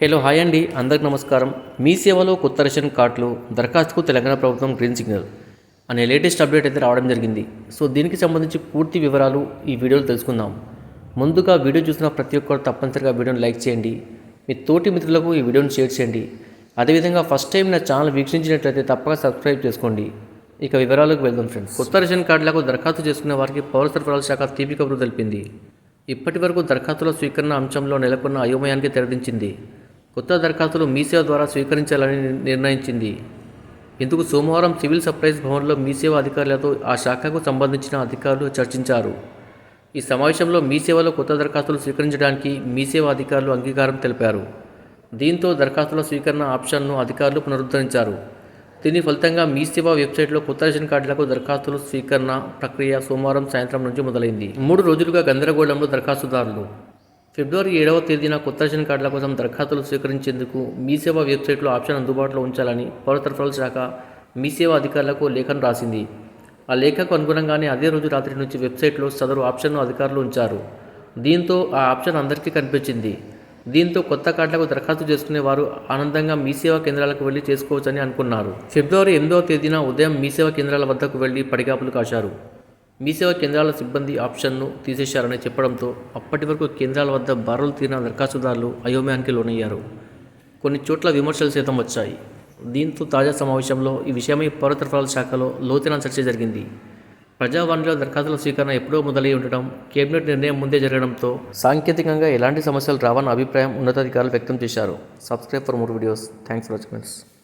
Hello hi అండి. అందరికి నమస్కారం. మీ సేవలో కొత్త రేషన్ కార్డులు దరఖాస్తుకు తెలంగాణ ప్రభుత్వం గ్రీన్ సిగ్నల్ అనే లేటెస్ట్ అప్డేట్ అయితే రావడం జరిగింది. సో దీనికి సంబంధించి పూర్తి వివరాలు ఈ వీడియోలో తెలుసుకుందాం. ముందుగా వీడియో చూసిన ప్రతి ఒక్కరు తప్పనిసరిగా వీడియోని లైక్ చేయండి. మీ తోటి మిత్రులకు ఈ వీడియోని షేర్ చేయండి. అదేవిధంగా ఫస్ట్ టైం నా ఛానల్ వీక్షించినట్లయితే తప్పక సబ్స్క్రైబ్ చేసుకోండి. ఇక వివరాలకు వెళ్దాం ఫ్రెండ్స్. కొత్త రేషన్ కార్డులకు దరఖాస్తు చేసుకునే వారికి పౌర సరఫరాల శాఖ తీపి కబురు తెలిపింది. ఇప్పటి వరకు దరఖాస్తుల స్వీకరణ అంశంలో నెలకొన్న అయోమయానికి తెరదించింది. కొత్త దరఖాస్తులు మీసేవ ద్వారా స్వీకరించాలని నిర్ణయించింది. ఇందుకు సోమవారం సివిల్ సప్లైస్ భవన్లో మీసేవ అధికారులతో ఆ శాఖకు సంబంధించిన అధికారులు చర్చించారు. ఈ సమావేశంలో మీసేవలో కొత్త దరఖాస్తులు స్వీకరించడానికి మీసేవ అధికారులు అంగీకారం తెలిపారు. దీంతో దరఖాస్తుల స్వీకరణ ఆప్షన్ను అధికారులు పునరుద్ధరించారు. దీని ఫలితంగా మీసేవ వెబ్సైట్లో కొత్త రేషన్ కార్డులకు దరఖాస్తులు స్వీకరణ ప్రక్రియ సోమవారం సాయంత్రం నుంచి మొదలైంది. మూడు రోజులుగా గందరగోళంలో దరఖాస్తుదారులు ఫిబ్రవరి ఏడవ తేదీన కొత్త రేషన్ కార్డుల కోసం దరఖాస్తులు స్వీకరించేందుకు మీసేవ వెబ్సైట్లో ఆప్షన్ అందుబాటులో ఉంచాలని పౌర సరఫరాల శాఖ మీసేవ అధికారులకు లేఖను రాసింది. ఆ లేఖకు అనుగుణంగానే అదే రోజు రాత్రి నుంచి వెబ్సైట్లో సదరు ఆప్షన్ను అధికారులు ఉంచారు. దీంతో ఆ ఆప్షన్ అందరికీ కనిపించింది. దీంతో కొత్త కార్డులకు దరఖాస్తు చేసుకునే వారు ఆనందంగా మీసేవా కేంద్రాలకు వెళ్ళి చేసుకోవచ్చని అనుకున్నారు. ఫిబ్రవరి ఎనిమిదవ తేదీన ఉదయం మీసేవా కేంద్రాల వద్దకు వెళ్ళి పడిగాపులు కాశారు. మీసేవ కేంద్రాల సిబ్బంది ఆప్షన్ను తీసేశారని చెప్పడంతో అప్పటి వరకు కేంద్రాల వద్ద బారులు తీరిన దరఖాస్తుదారులు అయోమయానికి లోనయ్యారు. కొన్ని చోట్ల విమర్శలు సైతం వచ్చాయి. దీంతో తాజా సమావేశంలో ఈ విషయమై పౌరతరఫరాల శాఖలో లోతైన చర్చ జరిగింది. ప్రజావాణిలో దరఖాస్తుల స్వీకరణ ఎప్పుడో మొదలై ఉండటం కేబినెట్ నిర్ణయం ముందే జరగడంతో సాంకేతికంగా ఎలాంటి సమస్యలు రావన్న అభిప్రాయం ఉన్నతాధికారులు వ్యక్తం చేశారు. Subscribe for more videos. Thanks for watching.